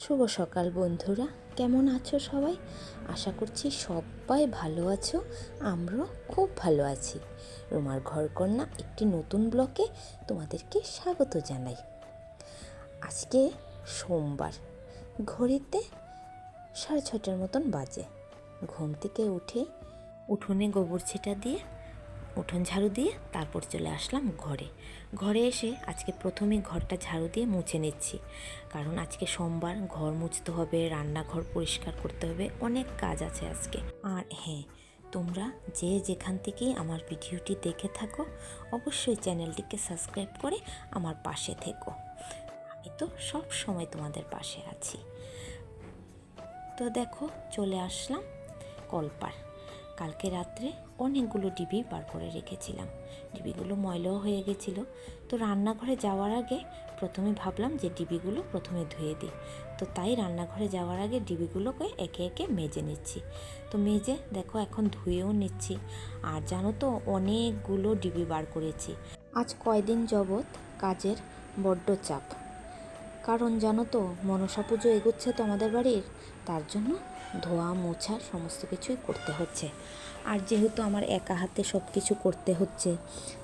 শুভ সকাল বন্ধুরা। কেমন আছো সবাই? আশা করছি সবাই ভালো আছো, আমরাও খুব ভালো আছি। রোমার ঘরকন্যা একটি নতুন ব্লকে তোমাদেরকে স্বাগত জানাই। আজকে সোমবার, ঘড়িতে সাড়ে ছটার মতন বাজে। ঘুম থেকে উঠে উঠোনে গোবর ছিটা দিয়ে উঠোন ঝাড়ু দিয়ে তারপর চলে আসলাম ঘরে। ঘরে এসে আজকে প্রথমে ঘরটা ঝাড়ু দিয়ে মুছে নিচ্ছি। কারণ আজকে সোমবার ঘর মুছতে হবে, রান্নাঘর পরিষ্কার করতে হবে, অনেক কাজ আছে আজকে। আর হ্যাঁ তোমরা যে যেখান থেকেই আমার ভিডিওটি দেখে থাকো, অবশ্যই চ্যানেলটিকে সাবস্ক্রাইব করে আমার পাশে থেকো। আমি তো সব সময় তোমাদের পাশে আছি। তো দেখো, চলে আসলাম কলপার। কালকে রাত্রে অনেকগুলো ডিবি বার করে রেখেছিলাম। ডিবিগুলো ময়লাও হয়ে গেছিল। তো রান্নাঘরে যাওয়ার আগে প্রথমে ভাবলাম যে ডিবিগুলো প্রথমে ধুয়ে দিই। তো তাই রান্নাঘরে যাওয়ার আগে ডিবিগুলোকে একে একে মেজে নিচ্ছি। তো মেজে দেখো এখন ধুয়েও নিচ্ছি। আর জানো তো অনেকগুলো ডিবি বার করেছি। আজ কয়দিন যাবৎ কাজের বড্ড চাপ। কারণ জানো তো, মনসা পুজো এগোচ্ছে তো আমাদের বাড়ির। তার জন্য ধোয়া, মোছা, সমস্ত কিছুই করতে হচ্ছে। আর যেহেতু আমার একা হাতে সব কিছু করতে হচ্ছে,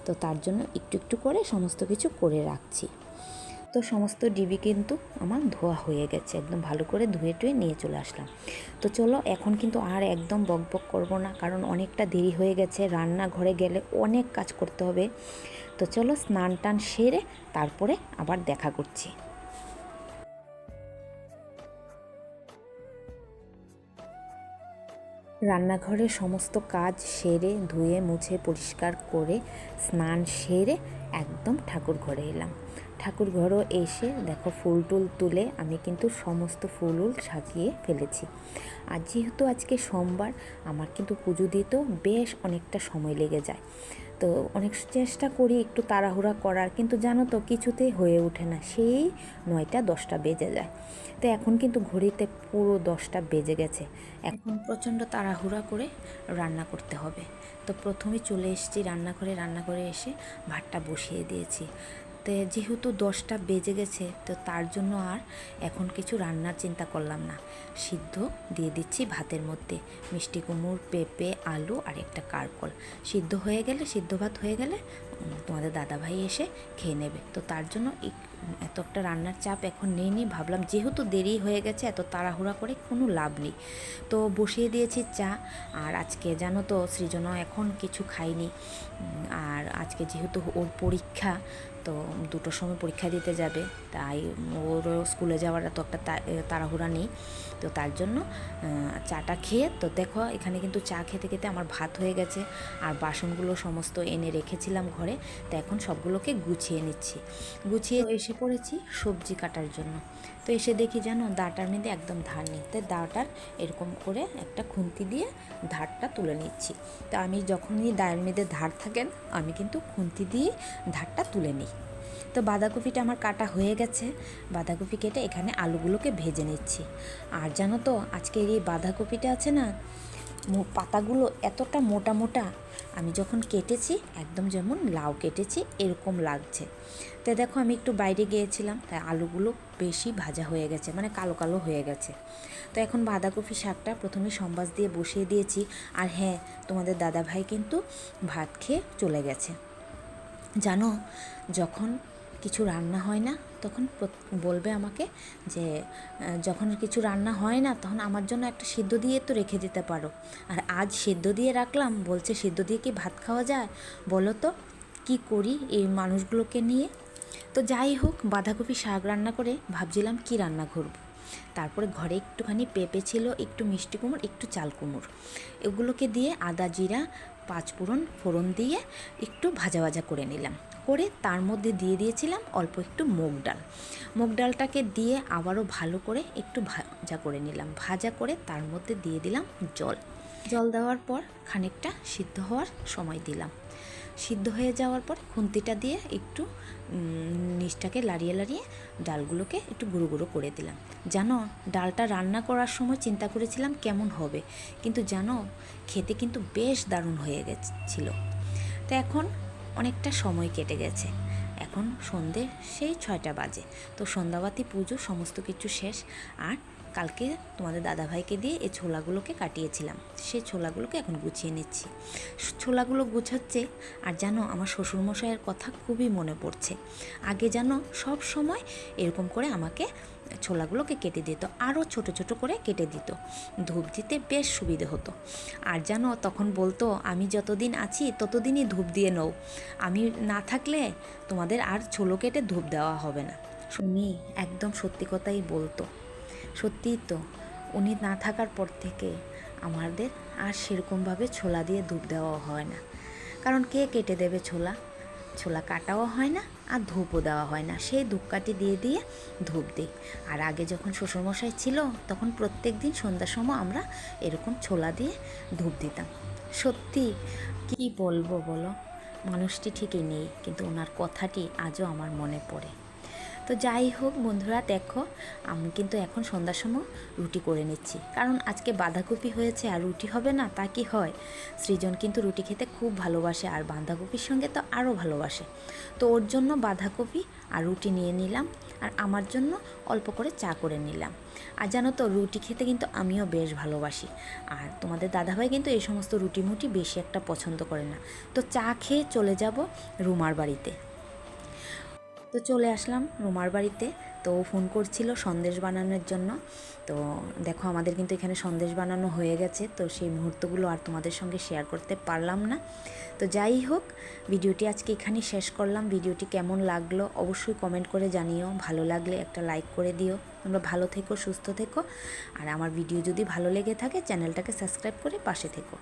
তো তার জন্য একটু একটু করে সমস্ত কিছু করে রাখছি। তো সমস্ত ডিবি কিন্তু আমার ধোয়া হয়ে গেছে, একদম ভালো করে ধুয়ে টুয়ে নিয়ে চলে আসলাম। তো চলো, এখন কিন্তু আর একদম বক বক করব না, কারণ অনেকটা দেরি হয়ে গেছে। রান্নাঘরে গেলে অনেক কাজ করতে হবে। তো চলো, স্নান টান সেরে তারপরে আবার দেখা করছি। রান্নাঘরে সমস্ত কাজ সেরে, ধুয়ে, মুছে, পরিষ্কার করে, স্নান সেরে একদম ঠাকুর ঘরে এলাম। ঠাকুর ঘরও এসে দেখো ফুল টুল তুলে আমি কিন্তু সমস্ত ফুল উল সাজিয়ে ফেলেছি। আর যেহেতু আজকে সোমবার, আমার কিন্তু পুজো দিতেও বেশ অনেকটা সময় লেগে যায়। তো অনেক চেষ্টা করি একটু তাড়াহুড়া করার, কিন্তু জানো তো কিছুতেই হয়ে ওঠে না। সেই নয়টা দশটা বেজে যায়। তো এখন কিন্তু ঘড়িতে পুরো দশটা বেজে গেছে। এখন প্রচণ্ড তাড়াহুড়া করে রান্না করতে হবে। তো প্রথমে চলে এসেছি রান্নাঘরে। রান্নাঘরে এসে ভাতটা বসিয়ে দিয়েছি। তো যেহেতু দশটা বেজে গেছে, তো তার জন্য আর এখন কিছু রান্নার চিন্তা করলাম না। সিদ্ধ দিয়ে দিচ্ছি ভাতের মধ্যে। মিষ্টি কুমড় পেঁপে, আলু আর একটা কারকল সিদ্ধ হয়ে গেলে, সিদ্ধ ভাত হয়ে গেলে তোমাদের দাদাভাই এসে খেয়ে নেবে। তো তার জন্য এত একটা রান্নার চাপ এখন নেই নি। ভাবলাম যেহেতু দেরি হয়ে গেছে, এত তাড়াহুড়া করে কোনো লাভ নেই। তো বসিয়ে দিয়েছি চা। আর আজকে জানো তো, সৃজনও এখন কিছু খাইনি আর আজকে যেহেতু ওর পরীক্ষা তো দুটোর সময় পরীক্ষা দিতে যাবে। তাই ওর স্কুলে যাওয়ার তো একটা তাড়াহুড়া নেই। তো তার জন্য চাটা খেয়ে, তো দেখো এখানে কিন্তু চা খেতে খেতে আমার ভাত হয়ে গেছে। আর বাসনগুলো সমস্ত এনে রেখেছিলাম ঘরে। তো এখন সবগুলোকে গুছিয়ে নিচ্ছি। গুছিয়ে এসে পড়েছি সবজি কাটার জন্য। তো এসে দেখি যেন দাঁটার মধ্যে একদম ধার নেই। তাই দাটার এরকম করে একটা খুন্তি দিয়ে ধারটা তুলে নিচ্ছি। তো আমি যখনই দায়ের মধ্যে ধার থাকেন, আমি কিন্তু খুন্তি দিয়ে ধারটা তুলে নিই। তো বাঁধাকপিটা আমার কাটা হয়ে গেছে। বাঁধাকপি কেটে এখানে আলুগুলোকে ভেজে নিচ্ছি। আর জানো তো, আজকের এই বাঁধাকপিটা আছে না পাতাগুলো এতটা মোটা মোটা, আমি যখন কেটেছি, একদম যেমন লাউ কেটেছি, এরকম লাগছে। তো দেখো, আমি একটু বাইরে গিয়েছিলাম, তাই আলুগুলো বেশি ভাজা হয়ে গেছে মানে কালো কালো হয়ে গেছে। তো এখন বাঁধাকপি শাকটা প্রথমে সম্বাস দিয়ে বসিয়ে দিয়েছি, আর হ্যাঁ তোমাদের দাদা ভাই কিন্তু ভাত খেয়ে চলে গেছে। জানো, যখন কিছু রান্না হয় না তখন বলবে আমাকে যে যখন কিছু রান্না হয় না তখন আমার জন্য একটা সিদ্ধ দিয়ে তো রেখে দিতে পারো। আর আজ সিদ্ধ দিয়ে রাখলাম, বলছে সিদ্ধ দিয়ে কি ভাত খাওয়া যায়? বলো তো, কী করি এই মানুষগুলোকে নিয়ে? তো যাই হোক, বাঁধাকপি শাক রান্না করে ভাবছিলাম কি রান্না করব। তারপরে ঘরে একটুখানি পেঁপে ছিল, একটু মিষ্টি কুমড়, একটু চাল কুমড়। এগুলোকে দিয়ে আদা জিরা, পাঁচফোড়ন ফোড়ন দিয়ে একটু ভাজা ভাজা করে নিলাম। করে তার মধ্যে দিয়ে দিয়েছিলাম অল্প একটু মুগ ডাল। মুগ ডালটাকে দিয়ে আবারও ভালো করে একটু ভাজা করে নিলাম। ভাজা করে তার মধ্যে দিয়ে দিলাম জল। জল দেওয়ার পর খানিকটা সিদ্ধ হওয়ার সময় দিলাম। সিদ্ধ হয়ে যাওয়ার পর খুন্তিটা দিয়ে একটু নিচটাকে লাড়িয়ে লাড়িয়ে ডালগুলোকে একটু গুঁড়ো গুঁড়ো করে দিলাম। জানো, ডালটা রান্না করার সময় চিন্তা করেছিলাম কেমন হবে। কিন্তু জানো, খেতে কিন্তু বেশ দারুণ হয়ে গেছিল। তো এখন অনেকটা সময় কেটে গেছে। এখন সন্ধে সেই ছয়টা বাজে। তো সন্ধ্যাবাতি পুজো, সমস্ত কিছু শেষ। আর কালকে তোমাদের দাদাভাইকে দিয়ে এই ছোলাগুলোকে কাটিয়েছিলাম। সেই ছোলাগুলোকে এখন গুছিয়ে নিচ্ছি। ছোলাগুলো গুছাচ্ছে, আর জানো আমার শ্বশুরমশাইয়ের কথা খুবই মনে পড়ছে। আগে যেন সব সময় এরকম করে আমাকে ছোলাগুলোকে কেটে দিত, আরও ছোট ছোট করে কেটে দিত। ধূপ দিতে বেশ সুবিধে হতো। আর জানো, তখন বলতো, আমি যতদিন আছি, ততদিনই ধূপ দিয়ে নও। আমি না থাকলে তোমাদের আর ছোলো কেটে ধূপ দেওয়া হবে না। শুনি, একদম সত্যি কথাই বলতো। সত্যিই তো, উনি না থাকার পর থেকে আমাদের আর সেরকমভাবে ছোলা দিয়ে ধূপ দেওয়া হয় না। কারণ কে কেটে দেবে ছোলা? ছোলা কাটাও হয় না আর ধূপও দেওয়া হয় না। সেই ধূপকাঠি দিয়ে দিয়ে ধূপ দিই। আর আগে যখন শ্বশুরমশাই ছিল, তখন প্রত্যেক দিন সন্ধ্যার সময় আমরা এরকম ছোলা দিয়ে ধূপ দিতাম। সত্যি, কি বলব বলো? মানুষটি ঠিকই নেই, কিন্তু ওনার কথাটি আজও আমার মনে পড়ে। তো যাই হোক বন্ধুরা, দেখো, আমি কিন্তু এখন সন্ধ্যার সময় রুটি করে নিচ্ছি। কারণ আজকে বাঁধাকপি হয়েছে আর রুটি হবে না, তা কি হয়? সৃজন কিন্তু রুটি খেতে খুব ভালোবাসে আর বাঁধাকপির সঙ্গে তো আরও ভালোবাসে। তো ওর জন্য বাঁধাকপি আর রুটি নিয়ে নিলাম আর আমার জন্য অল্প করে চা করে নিলাম। আর জানো তো, রুটি খেতে কিন্তু আমিও বেশ ভালোবাসি। আর তোমাদের দাদাভাই কিন্তু এই সমস্ত রুটি মুটি বেশি একটা পছন্দ করে না। তো চা খেয়ে চলে যাব রুমার বাড়িতে। তো চলে আসলাম রুমার বাড়িতে। তো ফোন করছিল সন্দেশ বানানোর জন্য। তো দেখো আমাদের কিন্তু এখানে সন্দেশ বানানো হয়ে গেছে। তো সেই মুহূর্তগুলো আর তোমাদের সঙ্গে শেয়ার করতে পারলাম না। তো যাই হোক, ভিডিওটি আজকে এখানেই শেষ করলাম। ভিডিওটি কেমন লাগল অবশ্যই কমেন্ট করে জানিও। ভালো লাগলে একটা লাইক করে দিও। তোমরা ভালো থেকো, সুস্থ থেকো। আর আমার ভিডিও যদি ভালো লেগে থাকে, চ্যানেলটাকে সাবস্ক্রাইব করে পাশে থেকো।